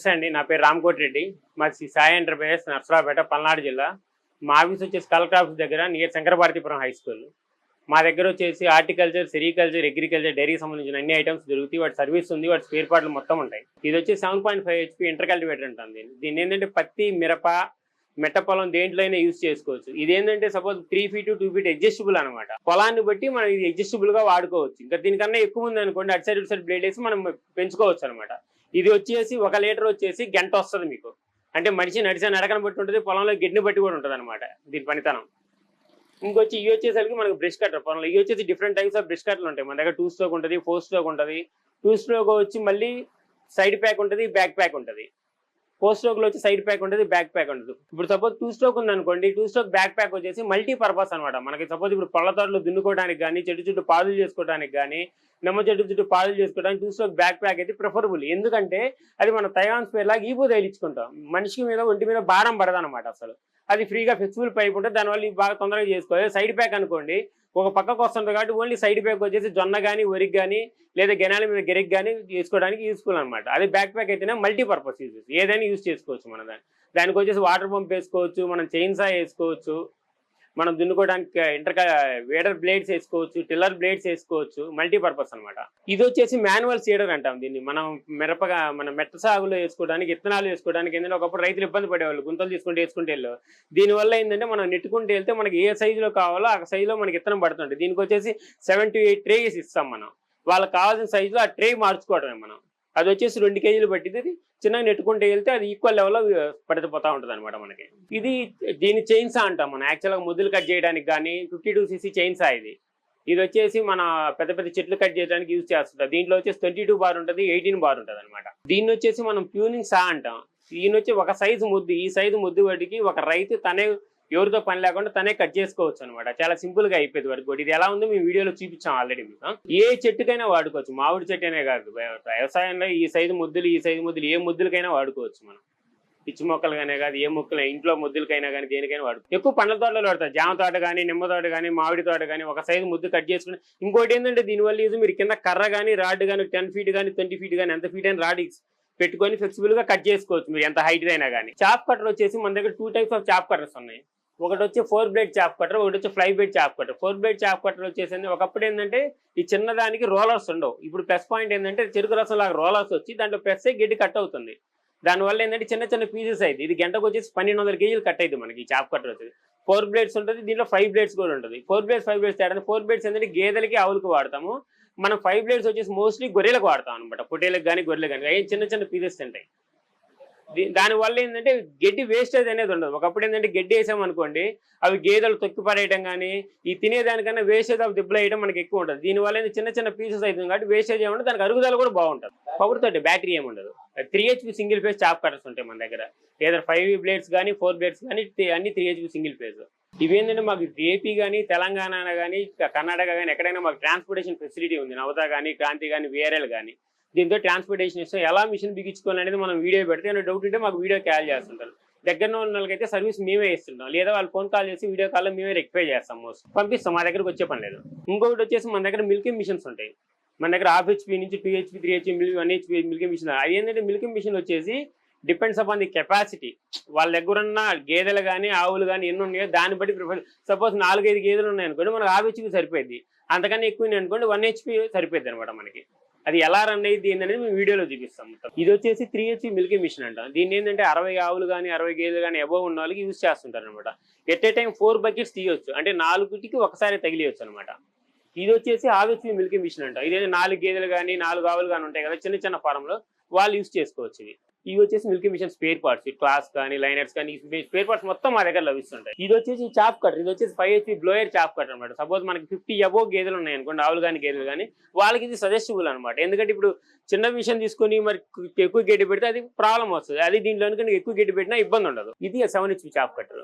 నమస్తే అండి. నా పేరు రామకోటి రెడ్డి. మాది శ్రీ సాయి ఎంటర్ప్రైజెస్ నర్సరావుపేట పల్నాడు జిల్లా. మా ఆఫీస్ వచ్చేసి కలెక్టర్ ఆఫీస్ దగ్గర నియర్ శంకరభారతీపురం హై స్కూల్. మా దగ్గర వచ్చేసి హార్టికల్చర్ సెరికల్చర్ అగ్రికల్చర్ డైరీకి సంబంధించిన అన్ని ఐటమ్స్ దొరుకుతాయి. వాటి సర్వీస్ ఉంది. వాటి స్పేర్ పార్ట్లు మొత్తం ఉంటాయి. ఇది వచ్చి seven point five HP inter cultivator అంటాం దీన్ని దీన్ని ఏంటంటే పత్తి మిరప మెట్ట పొలం దేంట్లో అయినా యూజ్ చేసుకోవచ్చు. ఇది ఏంటంటే suppose three feet two feet adjustable అనమాట పొలాన్ని బట్టి మనం ఇది అడ్జస్టబుల్గా వాడుకోవచ్చు. ఇంకా దీనికన్నా ఎక్కువ ఉంది అనుకోండి అటు సైడ్ ఇటు సైడ్ బ్లేడ్ వేసి మనం పెంచుకోవచ్చు అనమాట ఇది వచ్చేసి ఒక లీటర్ వచ్చేసి గంట వస్తుంది మీకు. అంటే మనిషి నడిచే నడకను బట్టి ఉంటుంది పొలంలో గిడ్ని బట్టి కూడా ఉంటుంది అనమాట దీని పనితనం. ఇంకొచ్చి ఇవి వచ్చేసరికి మనకు బ్రష్ కట్టర్ పొలంలో ఇవి వచ్చేసి డిఫరెంట్ టైప్స్ ఆఫ్ బ్రష్ కట్టర్లు ఉంటాయి. మన దగ్గర టూ స్ట్రోక్ ఉంటుంది ఫోర్ స్ట్రోక్ ఉంటుంది. టూ స్ట్రోక్ వచ్చి మళ్ళీ సైడ్ ప్యాక్ ఉంటుంది బ్యాక్ ప్యాక్ ఉంటుంది. ఫోర్ స్ట్రోక్లో వచ్చి సైడ్ ప్యాక్ ఉంటుంది బ్యాక్ ప్యాక్ ఉంటుంది ఇప్పుడు సపోజ్ టూ స్ట్రోక్ ఉంది అనుకోండి టూ స్ట్రోక్ బ్యాక్ ప్యాక్ వచ్చేసి మల్టీ పర్పస్ అనమాట మనకి సపోజ్ ఇప్పుడు పళ్ళ తోటలు దున్నుకోవడానికి కానీ చెట్టు చుట్టూ పాదులు చేసుకోవడానికి కానీ నిమ్మ చెట్టు చుట్టూ పాదులు చేసుకోవడానికి టూ స్ట్రోక్ బ్యాక్ ప్యాక్ అయితే ప్రిఫరబుల్ ఎందుకంటే అది మన తైవాన్ స్పేర్ లాగా ఈబో తగిలించుకుంటాం మనిషి మీద ఒంటి మీద భారం పడదనమాట అసలు. అది ఫ్రీగా ఫ్లెక్సిబుల్ పైప్ ఉంటుంది దానివల్ల బాగా తొందరగా చేసుకోవాలి. సైడ్ ప్యాక్ అనుకోండి ఒక పక్కకు వస్తుంటారు కాబట్టి ఓన్లీ సైడ్ ప్యాక్ వచ్చేసి జొన్న కానీ వరికి కానీ లేదా గెనాల మీద గెరికి కానీ చేసుకోవడానికి యూస్ఫుల్ అనమాట అదే బ్యాక్ ప్యాక్ అయితేనే మల్టీ పర్పస్ యూజెస్ ఏదైనా యూజ్ చేసుకోవచ్చు మన దాన్ని. దానికి వచ్చేసి వాటర్ పంప్ వేసుకోవచ్చు మనం చైన్ సా వేసుకోవచ్చు. మనం దున్నుకోవడానికి ఇంటర్ వేడర్ బ్లేడ్స్ వేసుకోవచ్చు టిల్లర్ బ్లేడ్స్ వేసుకోవచ్చు మల్టీ పర్పస్ అనమాట ఇది వచ్చేసి మాన్యువల్ సీడర్ అంటాం దీన్ని. మనం మిరపగా మన మెట్ట సాగులో వేసుకోవడానికి విత్తనాలు వేసుకోవడానికి ఏంటంటే ఒకప్పుడు రైతులు ఇబ్బంది పడేవాళ్ళు గుంతలు తీసుకుంటే వేసుకుంటే వెళ్ళు దీనివల్ల ఏంటంటే మనం నెట్టుకుంటూ వెళ్తే మనకి ఏ సైజులో కావాలో ఆ సైజులో మనకి విత్తనం పడుతుంది దీనికి వచ్చేసి సెవెన్ టు ఎయిట్ ట్రేస్ ఇస్తాం మనం. వాళ్ళకి కావాల్సిన సైజులో ఆ ట్రే మార్చుకోవడమే మనం. అది వచ్చేసి రెండు కేజీలు పట్టింది. అది చిన్నగా నెట్టుకుంటే వెళ్తే అది ఈక్వల్ లెవెల్లో పడిపోతూ ఉంటుంది అనమాట మనకి. ఇది దీని చైన్సా అంటాం మనం. యాక్చువల్గా ముద్దులు కట్ చేయడానికి కానీ ఫిఫ్టీ టూ సీసీ చైన్సా ఇది. ఇది వచ్చేసి మన పెద్ద పెద్ద చెట్లు కట్ చేయడానికి యూజ్ చేస్తుంటారు. దీంట్లో వచ్చేసి ట్వంటీ టూ బార్ ఉంటుంది ఎయిటీన్ బార్ ఉంటుంది అనమాట దీన్ని వచ్చేసి మనం ప్యూనింగ్ సా అంటాం. దీని వచ్చి ఒక సైజు ముద్దు ఈ సైజు ముద్దు వాటికి ఒక రైతు తనే ఎవరితో పని లేకుండా తనే కట్ చేసుకోవచ్చు అనమాట చాలా సింపుల్గా అయిపోయింది వరకు కూడా ఇది ఎలా ఉందో మేము వీడియోలో చూపించాం ఆల్రెడీ మీకు. ఏ చెట్టుకైనా వాడుకోవచ్చు. మామిడి చెట్టు అనే కాదు వ్యవసాయంలో ఈ సైజు ముద్దులు ఈ సైజు ముద్దులు ఏ ముద్దులకైనా వాడుకోవచ్చు మనం. పిచ్చి మొక్కలుగానే కాదు ఏ మొక్కలు ఇంట్లో ముద్దులకైనా కానీ దేనికైనా వాడు ఎక్కువ పండ్ల తోటలో వాడతారు. జామ తోట కానీ నిమ్మ తోట కానీ మామిడి తోట కానీ ఒక సైజు ముద్దు కట్ చేసుకుని. ఇంకోటి ఏంటంటే దీనివల్ల యూజ్ మీరు కింద కర్ర కానీ రాడ్ కానీ టెన్ ఫీట్ కానీ ట్వంటీ ఫీట్ కానీ ఎంత ఫీట్ అయినా రాడ్ పెట్టుకొని ఫ్లెక్సిబుల్గా కట్ చేసుకోవచ్చు మీరు. ఎంత హైట్ అయినా కానీ చాప్ కట్టర్ వచ్చేసి మన దగ్గర two types of chop cutters ఉన్నాయి. ఒకటి వచ్చి ఫోర్ బ్లేడ్ చాప్ కట్టర్ ఒకటి వచ్చి fly blade chop cutter. Four blade chop cutter వచ్చేసింది. ఒకప్పుడు ఏంటంటే ఈ చిన్నదానికి రోలర్స్ ఉండవు. ఇప్పుడు ప్లస్ పాయింట్ ఏంటంటే చెరుకు రసం లాగా రోలర్స్ వచ్చి దాంట్లో ప్రెస్ గిడ్డి గడ్డి కట్ అవుతుంది. దానివల్ల ఏంటంటే చిన్న చిన్న పీసెస్ అయింది ఇది గంటకు వచ్చేసి పన్నెండు వందల కేజీలు కట్ అయింది మనకి ఈ చాప్ కట్టర్ వచ్చేది. ఫోర్ బ్లేడ్స్ ఉంటుంది దీంట్లో ఫైవ్ బ్లేడ్స్ కూడా ఉంటుంది. ఫోర్ బ్లేడ్స్ ఫైవ్ బ్లేడ్స్ తేడా. ఫోర్ బ్లేడ్స్ ఏంటంటే గేదెలకి ఆవులకు వాడతాము. మనం ఫైవ్ బ్లేడ్స్ వచ్చేసి మోస్ట్లీ గొర్రెలకు వాడతాం అనమాట పొట్టేలకు కానీ గొర్రెలకు కానీ అవి చిన్న చిన్న పీసెస్ తింటాయి. దానివల్ల ఏంటంటే గడ్డి వేస్టేజ్ అనేది ఉండదు. ఒకప్పుడు ఏంటంటే గడ్డి వేసామనుకోండి అవి గేదెలు తొక్కి పడేయడం కానీ ఈ తినేదానికన్నా వేస్టేజ్ ఆఫ్ దిబ్బలు వేయడం మనకి ఎక్కువ ఉంటుంది. దీనివల్ల చిన్న చిన్న పీసెస్ అవుతుంది కాబట్టి వేస్టేజ్ ఏముండదు దానికి అరుగుదల కూడా బాగుంటుంది. పవర్ తోటి బ్యాటరీ ఏమి ఉండదు three HP single phase chop cutters ఉంటాయి మన దగ్గర. లేదా ఫైవ్ బ్లేడ్స్ కానీ ఫోర్ బ్లేడ్స్ కానీ అన్ని త్రీ హెచ్పి సింగిల్ ఫేజ్ ఇవేంటంటే మాకు ఏపీ కానీ తెలంగాణ కానీ కర్ణాటక కానీ ఎక్కడైనా మాకు ట్రాన్స్పోర్టేషన్ ఫెసిలిటీ ఉంది. నవత కానీ క్రాంతి కానీ వేరేలు కానీ దీంతో ట్రాన్స్పోర్టేషన్ ఇస్తాం. ఎలా మిషన్ బిగించుకోవాలి అనేది మనం వీడియో పెడితే ఏమైనా డౌట్ ఉంటే మాకు వీడియో కాల్ చేస్తుంటారు. దగ్గర ఉన్న వాళ్ళకైతే సర్వీస్ మేమే ఇస్తున్నాం లేదా వాళ్ళు ఫోన్ కాల్ చేసి వీడియో కాల్లో మేమే రెక్టిఫై చేస్తాం మోస్ట్ పంపిస్తాం. మా దగ్గరకు వచ్చే పని లేదు. ఇంకొకటి వచ్చేసి మన దగ్గర మిల్కింగ్ మిషన్స్ ఉంటాయి. మన దగ్గర హాఫ్ హెచ్పి నుంచి two HP three HP milk one HP milking machine అది ఏంటంటే మిల్కింగ్ మిషన్ వచ్చేసి డిపెండ్స్ అపాన్ ది కెపాసిటీ వాళ్ళ దగ్గర ఉన్న గేదెలు కానీ ఆవులు కానీ ఎన్ని ఉన్నాయో దాన్ని బట్టి ప్రిఫర్ సపోజ్ నాలుగైదు గేదెలు ఉన్నాయి అనుకోండి మనకు హాఫ్ హెచ్పి సరిపోయింది అంతకన్నా ఎక్కువ అనుకోండి వన్ హెచ్పి సరిపోద్ది అనమాట మనకి. అది ఎలా రన్ అయ్యింది ఏంటనేది మేము వీడియోలో చూపిస్తాం మొత్తం. ఇది వచ్చేసి త్రీ హెచ్పి మిల్కీ మిషన్ అంట. దీన్ని ఏంటంటే అరవై ఆవులు కానీ అరవై గేదెలు కానీ అబోవ్ ఉన్న వాళ్ళకి యూజ్ చేస్తుంటారు అనమాట at a time four buckets తీయొచ్చు. అంటే నాలుగుటికి ఒకసారి తగిలియొచ్చు అనమాట ఇది వచ్చేసి ఆవిచ్చి మిల్కీ మిషన్ అంట. ఇదే నాలుగు గేదెలు కానీ నాలుగు ఆవులు కానీ ఉంటాయి కదా చిన్న చిన్న ఫారంలో వాళ్ళు యూజ్ చేసుకోవచ్చు ఇది. ఇవి వచ్చేసి milking machine spare parts class కానీ లైనర్స్ కానీ స్పేర్ పార్ట్స్ మొత్తం మా దగ్గర లభిస్తుంటాయి. ఇది వచ్చేసి చాప్ కటర్ ఇది వచ్చేసి five HP blower chop cutter అనమాట సపోజ్ మనకి ఫిఫ్టీ అబో గేదెలు ఉన్నాయి అనుకోండి ఆవులు కానీ గేదెలు కానీ వాళ్ళకి ఇది సజెస్టబుల్ అనమాట ఎందుకంటే ఇప్పుడు చిన్న మిషన్ తీసుకొని మరి ఎక్కువ గడ్డి పెడితే అది ప్రాబ్లం వస్తుంది. అది దీంట్లో ఎక్కువ గడ్డి పెట్టినా ఇబ్బంది ఉండదు. ఇది సెవెన్ హెచ్పి చాప్ కట్టర్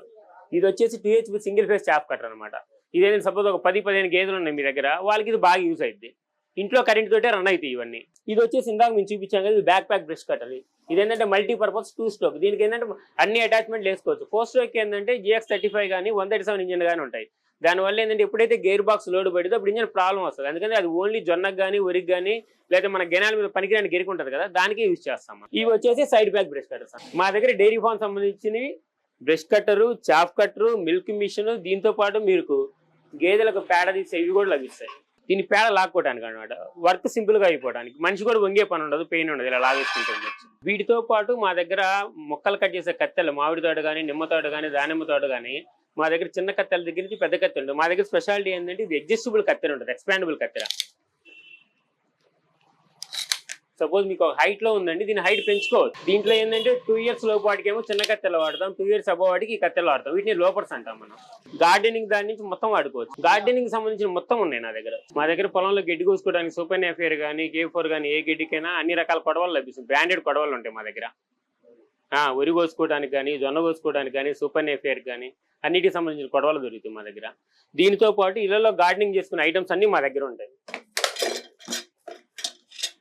ఇది వచ్చేసి two HP single phase chop cutter అనమాట ఇదేదైనా సపోజ్ ఒక పది పదిహేను గేదెలు ఉన్నాయి మీ దగ్గర వాళ్ళకి ఇది బాగా యూస్ అవుతుంది ఇంట్లో కరెంట్ తోటే రన్ అవుతాయి ఇవన్నీ. ఇది వచ్చేసి ఇందాక మేము చూపించాం కదా ఇది బ్యాక్ ప్యాక్ బ్రష్ కట్టర్ ఇది ఏంటంటే మల్టీపర్పస్ టూ స్ట్రోక్ దీనికి ఏంటంటే అన్ని అటాచ్మెంట్లు వేసుకోవచ్చు. ఫోర్ స్ట్రోక్ ఏంటంటే జిఎక్స్ థర్టీ ఫైవ్ కానీ వన్ థర్టీ సెవెన్ ఇంజిన్ కానీ ఉంటాయి. దానివల్ల ఏంటంటే ఎప్పుడైతే గేర్ బాక్స్ లోడ్ పడితే అప్పుడు ఇంజన్ ప్రాబ్లం వస్తుంది. అందుకని అది ఓన్లీ జొన్నకు కానీ వరికి కానీ లేదా మన గెనాల మీద పనికిరాని గెరికి ఉంటుంది కదా దానికి యూజ్ చేస్తాం ఇవి వచ్చేసి సైడ్ బ్యాక్ బ్రష్ కట్టర్స్ మా దగ్గర డైరీ ఫార్మ్ సంబంధించినవి brush cutter chop cutter milk machine దీంతో పాటు మీకు గేదెలకు పేడ తీసే ఇవి కూడా లభిస్తాయి. దీని పేడ లాక్కోవడానికి అనమాట వర్క్ సింపుల్గా అయిపోవడానికి. మనిషి కూడా వంగే పని ఉండదు పెయిన్ ఉండదు ఇలా లాగేసుకుంటూ ఉండొచ్చు. వీటితో పాటు మా దగ్గర మొక్కలు కట్ చేసే కత్తెలు మామిడి తోట కానీ నిమ్మ తోట కానీ దానిమ్మ తోట కానీ మా దగ్గర చిన్న కత్తెల దగ్గర నుంచి పెద్ద కత్తెలు మా దగ్గర స్పెషాలిటీ ఏంటంటే ఇది అడ్జస్టబుల్ కత్తెర ఉంటుంది ఎక్స్పాండబుల్ కత్తెర సపోజ్ మీకు ఒక హైట్లో ఉందండి దీని హైట్ పెంచుకోవచ్చు. దీంట్లో ఏంటంటే టూ ఇయర్స్ లోపు వాటికి చిన్న కత్తెలు వాడతాం టూ ఇయర్స్ అబో వాటికి ఈ కత్తెలు వాడతాం. వీటిని లోపర్స్ అంటాం మనం. గార్డెనింగ్ దాని నుంచి మొత్తం వాడుకోవచ్చు. గార్డెనింగ్ సంబంధించిన మొత్తం ఉన్నాయి నా దగ్గర. మా దగ్గర పొలంలో గడ్డి కోసుకోవడానికి సూపర్ ఎఫ్ఐఆర్ కానీ కే ఫోర్ కానీ ఏ గడ్డికైనా అన్ని రకాల కొడవలు లభిస్తుంది. బ్రాండెడ్ కొడవలు ఉంటాయి మా దగ్గర. ఆ, వరి కోసుకోవడానికి కానీ జొన్న కోసుకోవడానికి కానీ సూపర్ ఎఫ్ఐఆర్ కానీ అన్నిటికి సంబంధించిన కొడవలు దొరుకుతాయి మా దగ్గర. దీనితో పాటు ఇళ్ళలో గార్డెనింగ్ చేసుకునే ఐటమ్స్ అన్ని మా దగ్గర ఉంటాయి.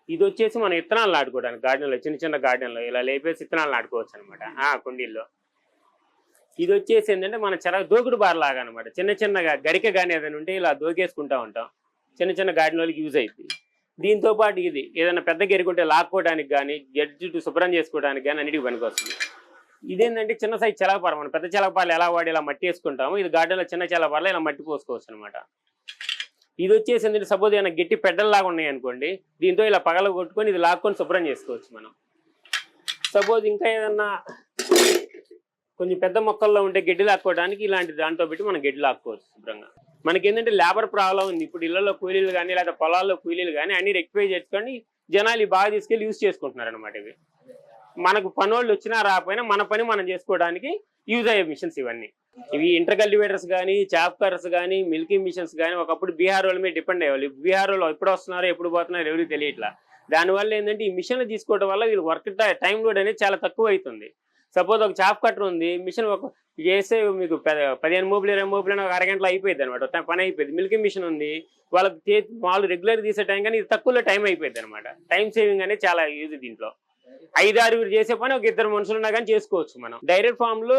ఇది వచ్చేసి మనం విత్తనాలు నాటుకోవడానికి గార్డెన్లో చిన్న చిన్న గార్డెన్లో ఇలా లేపేసి విత్తనాలు నాటుకోవచ్చు అనమాట కుండీల్లో. ఇది వచ్చేసి ఏంటంటే మన చెర దోకుడు బార్ లాగా అనమాట చిన్న చిన్నగా గరిక కానీ ఏదైనా ఉంటే ఇలా దోకేసుకుంటా ఉంటాం. చిన్న చిన్న గార్డెన్ వాళ్ళకి యూజ్ అవుతుంది దీంతో పాటు ఇది ఏదైనా పెద్ద గెరుకుంటే లాక్కోవడానికి కానీ జడ్డు శుభ్రం చేసుకోవడానికి కానీ అన్నిటికి పనికొస్తుంది. ఇదేంటంటే చిన్న సైజ్ చెలగపార మనం పెద్ద చెలగపారలు ఎలా వాడి ఇలా మట్టి వేసుకుంటాము ఇది గార్డెన్లో చిన్న చెలగపారలో ఇలా మట్టి పోసుకోవచ్చు అనమాట ఇది వచ్చేసి ఏంటంటే సపోజ్ ఏమైనా గట్టి పెడ్డల్లాగా ఉన్నాయి అనుకోండి దీంతో ఇలా పగల కొట్టుకొని ఇది లాక్కొని శుభ్రం చేసుకోవచ్చు మనం. సపోజ్ ఇంకా ఏదన్నా కొంచెం పెద్ద మొక్కల్లో ఉంటే గడ్డి లాక్కోవడానికి ఇలాంటి దాంతో పెట్టి మనం గడ్డి లాక్కోవచ్చు శుభ్రంగా. మనకి ఏంటంటే లేబర్ ప్రాబ్లం ఉంది. ఇప్పుడు ఇళ్ళలో కూలీలు కానీ లేదా పొలాల్లో కూలీలు కానీ అన్ని రెక్టిఫై చేసుకొని జనాలు బాగా తీసుకెళ్ళి యూజ్ చేసుకుంటున్నారు అనమాట ఇవి. మనకు పనోళ్ళు వచ్చినా రాకపోయినా మన పని మనం చేసుకోవడానికి యూజ్ అయ్యే మిషన్స్ ఇవన్నీ. ఇవి ఇంటర్ కల్టివేటర్స్ కానీ చాప్కర్స్ కానీ మిల్కింగ్ మిషన్స్ కానీ ఒకప్పుడు బీహార్ వాళ్ళ మీద డిపెండ్ అయ్యేవాళ్ళు. బీహార్ వాళ్ళు ఎప్పుడు వస్తున్నారో ఎప్పుడు పోతున్నారో ఎవరికి తెలియట్లా. దానివల్ల ఏంటంటే ఈ మిషన్లు తీసుకోవడం వల్ల వీళ్ళు వర్క్ టైం లోడ్ అనేది చాలా తక్కువ అవుతుంది. సపోజ్ ఒక చాప్ కట్టర్ ఉంది మిషన్ ఒక చేస్తే మీకు పదిహేను మూపులు ఇరవై మూపులు ఒక అరగంటలో అయిపోయింది అనమాట పని అయిపోయింది మిల్కింగ్ మిషన్ ఉంది వాళ్ళకి వాళ్ళు రెగ్యులర్ తీసే టైం కానీ ఇది తక్కువలో టైం అయిపోయింది అనమాట టైం సేవింగ్ అనేది చాలా యూజ్ దీంట్లో. ఐదు ఆరుగురు చేసే పని ఒక ఇద్దరు మనుషులు ఉన్నా కానీ చేసుకోవచ్చు మనం. డైరీ ఫామ్లో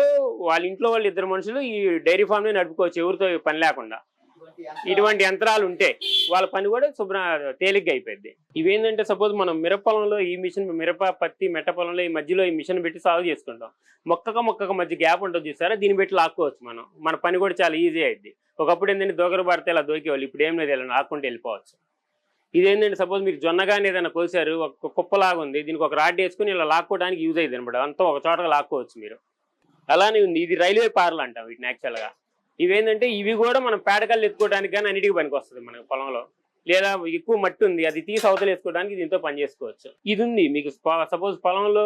వాళ్ళ ఇంట్లో వాళ్ళు ఇద్దరు మనుషులు ఈ డైరీ ఫామ్లో నడుపుకోవచ్చు ఎవరితో పని లేకుండా. ఇటువంటి యంత్రాలు ఉంటే వాళ్ళ పని కూడా శుభ్ర తేలిగ్గా అయిపోయింది ఇవేంటంటే సపోజ్ మనం మిరప పొలంలో ఈ మిషన్ మిరప పత్తి మెట్ట పొలంలో ఈ మధ్యలో ఈ మిషన్ పెట్టి సాగు చేసుకుంటాం. మొక్కక మొక్కక మధ్య గ్యాప్ ఉంటుంది చూసారా? దీన్ని పెట్టి లాక్కోవచ్చు మనం. మన పని కూడా చాలా ఈజీ అయింది ఒకప్పుడు ఏంటంటే దోగర పడితే ఇలా దోకేవాళ్ళు ఇప్పుడు ఏం లేదు ఇలా లాక్కుంటే వెళ్ళిపోవచ్చు. ఇదేంటంటే సపోజ్ మీరు జొన్నగానే ఏదైనా కోసారు ఒక కుప్పలాగా ఉంది దీనికి ఒక రాడ్ వేసుకుని ఇలా లాక్కోవడానికి యూజ్ అయ్యింది అనమాట. అంతా ఒక చోటగా లాక్కోవచ్చు మీరు. అలానే ఉంది ఇది రైల్వే పార్లు అంటాం వీటిని యాక్చువల్గా ఇవేంటంటే ఇవి కూడా మనం పేడకల్లు ఎత్తుకోవడానికి కానీ అన్నిటికీ పనికి వస్తుంది మనకి పొలంలో. లేదా ఎక్కువ మట్టి ఉంది అది తీసి అవతల వేసుకోవడానికి దీంతో పని చేసుకోవచ్చు. ఇది ఉంది మీకు సపోజ్ పొలంలో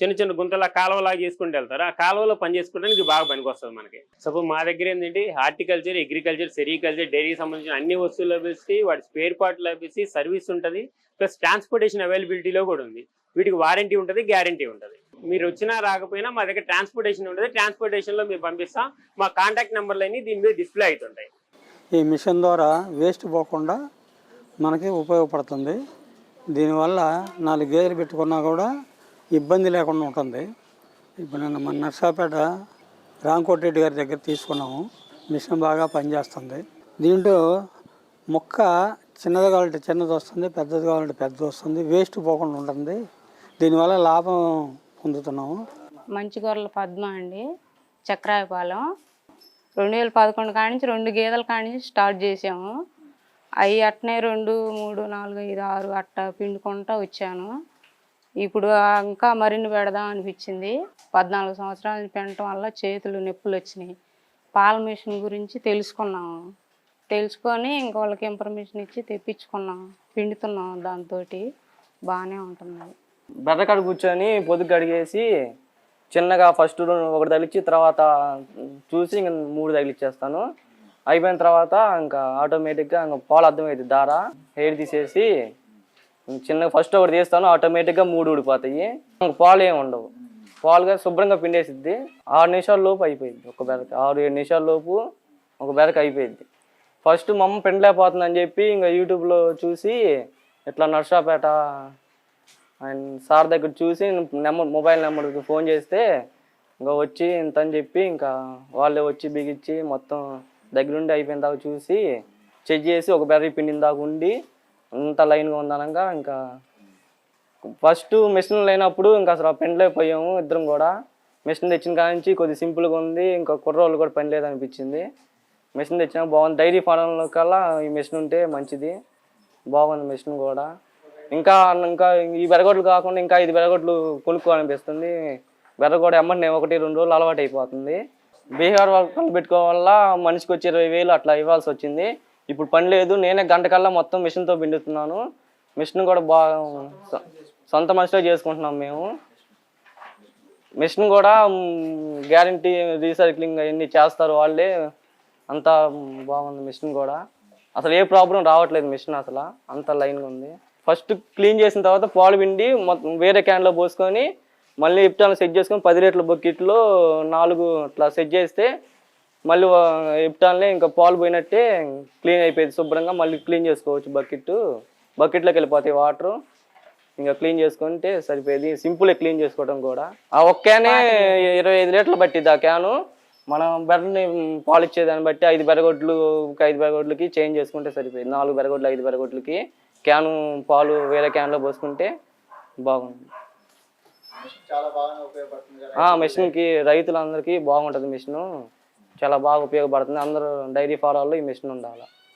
చిన్న చిన్న గుంతలా కాలువలా చేసుకుంటూ వెళ్తారు ఆ కాలువలో పని చేసుకోవడానికి బాగా పనికి వస్తుంది మనకి. సపోజ్ మా దగ్గర ఏంటంటే హార్టికల్చర్ అగ్రికల్చర్ సెరికల్చర్ డైరీకి సంబంధించిన అన్ని వస్తువులు లభిస్తాయి వాటి స్పేర్ పార్ట్ లభిస్తే సర్వీస్ ఉంటుంది ప్లస్ ట్రాన్స్పోర్టేషన్ అవైలబిలిటీలో కూడా ఉంది. వీటికి వారంటీ ఉంటుంది గ్యారంటీ ఉంటుంది. మీరు వచ్చినా రాకపోయినా మా దగ్గర ట్రాన్స్పోర్టేషన్ ఉంటుంది ట్రాన్స్పోర్టేషన్లో మేము పంపిస్తాం మా కాంటాక్ట్ నెంబర్లన్నీ దీని మీద డిస్ప్లే అవుతుంటాయి. ఈ మిషన్ ద్వారా వేస్ట్ పోకుండా మనకి ఉపయోగపడుతుంది. దీనివల్ల నాలుగు గేదెలు పెట్టుకున్నా కూడా ఇబ్బంది లేకుండా ఉంటుంది. ఇప్పుడు నేను మన నర్సాపేట రాంకోటిరెడ్డి గారి దగ్గర తీసుకున్నాము. మిషన్ బాగా పనిచేస్తుంది. దీంట్లో మొక్క చిన్నది కావాలంటే చిన్నది వస్తుంది పెద్దది కావాలంటే పెద్దది వస్తుంది వేస్ట్ పోకుండా ఉంటుంది. దీనివల్ల లాభం పొందుతున్నాము. మంచిగొర్రెల పద్మ అండి. చక్రాయపాలెం. రెండు వేల పదకొండు కాడి నుంచి రెండు గేదెల కాడి నుంచి స్టార్ట్ చేసాము. అవి అట్నే రెండు మూడు నాలుగు ఐదు ఆరు అట్ట పిండుకుంటా వచ్చాను. ఇప్పుడు ఇంకా మరిన్ని పెడదాం అనిపించింది. పద్నాలుగు సంవత్సరాలు పెనటం పెండటం వల్ల చేతులు నొప్పులు వచ్చినాయి. పాల మిషన్ గురించి తెలుసుకున్నాము. తెలుసుకొని ఇంకోళ్ళకి ఇన్ఫర్మేషన్ ఇచ్చి తెప్పించుకున్నాం పిండుతున్నాం దాంతో బాగానే ఉంటుంది బెర్రకాడ కూర్చొని పొద్దుకు కడిగేసి చిన్నగా ఫస్ట్ ఒకటి తగిలిచ్చి తర్వాత చూసి ఇంక మూడు తగిలిచ్చేస్తాను. అయిపోయిన తర్వాత ఇంకా ఆటోమేటిక్గా ఇంకా పాలు అర్థమవుతుంది దార హెయిర్ తీసేసి చిన్నగా ఫస్ట్ ఒకటి తీస్తాను ఆటోమేటిక్గా మూడు ఊడిపోతాయి. ఇంకా పాలు ఏమి ఉండవు. పాలుగా శుభ్రంగా పిండేసిద్ది. ఆరు నిమిషాల లోపు అయిపోయింది ఒక బెరక. ఆరు ఏడు నిమిషాల లోపు ఒక బెరక అయిపోయింది. ఫస్ట్ మా అమ్మ పిండలేకపోతుందని చెప్పి ఇంకా యూట్యూబ్లో చూసి ఇట్లా నర్సాపేట అండ్ సార్ దగ్గర చూసి నెంబర్ మొబైల్ నెంబర్కి ఫోన్ చేస్తే ఇంకా వచ్చి ఇంత అని చెప్పి ఇంకా వాళ్ళే వచ్చి బిగించి మొత్తం దగ్గరుండి అయిపోయిన దాకా చూసి చెక్ చేసి ఒక బెర్రీ పిండిన దాకా ఉండి అంత లైన్గా ఉందనగా ఇంకా ఫస్ట్ మిషన్ లేనప్పుడు ఇంకా అసలు పెండ్లైపోయాము ఇద్దరం కూడా. మిషన్ తెచ్చిన కాడ నుంచి కొద్ది సింపుల్గా ఉంది ఇంకా కుర్రోళ్ళు కూడా పని లేదనిపించింది. మిషన్ తెచ్చినా బాగుంది. డైరీ ఫారంలో కల్లా ఈ మిషన్ ఉంటే మంచిది. బాగుంది మిషన్ కూడా. ఇంకా ఇంకా ఈ బెరగొడ్లు కాకుండా ఇంకా ఐదు బెరగొడ్లు కొనుక్కోవాలనిపిస్తుంది. బెరగొడ ఎమ్మటి ఒకటి రెండు రోజులు అలవాటు అయిపోతుంది బీహార్ వర్కర్లు పెట్టుకోవడం వల్ల మనిషికి వచ్చి ఇరవై వేలు అట్లా ఇవ్వాల్సి వచ్చింది. ఇప్పుడు పని లేదు నేనే గంట కల్లా మొత్తం మిషన్తో పిండుతున్నాను. మిషన్ కూడా బాగా సొంత మనిషిలో చేసుకుంటున్నాం మేము. మిషన్ కూడా గ్యారంటీ రీసైక్లింగ్ అవన్నీ చేస్తారు వాళ్ళే. అంతా బాగుంది మిషన్ కూడా. అసలు ఏ ప్రాబ్లం రావట్లేదు మిషన్ అసలు. అంత లైన్గా ఉంది. ఫస్ట్ క్లీన్ చేసిన తర్వాత పాలు పిండి మొత్తం వేరే క్యాన్లో పోసుకొని మళ్ళీ ఇప్టాన్ సెట్ చేసుకొని పది రేట్ల బకెట్లో నాలుగు అట్లా సెట్ చేస్తే మళ్ళీ ఇప్టాన్లే ఇంకా పాలు పోయినట్టే క్లీన్ అయిపోయింది శుభ్రంగా. మళ్ళీ క్లీన్ చేసుకోవచ్చు బకెట్ బకెట్లోకి వెళ్ళిపోతాయి వాటర్. ఇంకా క్లీన్ చేసుకుంటే సరిపోయేది. సింపులే క్లీన్ చేసుకోవడం కూడా. ఆ ఒక్క క్యానే ఇరవై ఐదు లీటర్లు పట్టిద్ది ఆ క్యాను. మనం బెర్రని పాలు ఇచ్చేదాన్ని బట్టి ఐదు బెరగొడ్లు ఒక ఐదు బెరగొడ్లకి చేంజ్ చేసుకుంటే సరిపోయింది. నాలుగు బెరగొడ్లు ఐదు బెరగొడ్లకి క్యాను పాలు వేరే క్యాన్లో పోసుకుంటే బాగుంది చాలా బాగా ఉపయోగపడుతుంది కదా ఆ మిషన్కి రైతులందరికీ బాగుంటుంది మిషన్. చాలా బాగా ఉపయోగపడుతుంది. అందరూ డైరీ ఫారాల్లో ఈ మిషన్ ఉండాలి.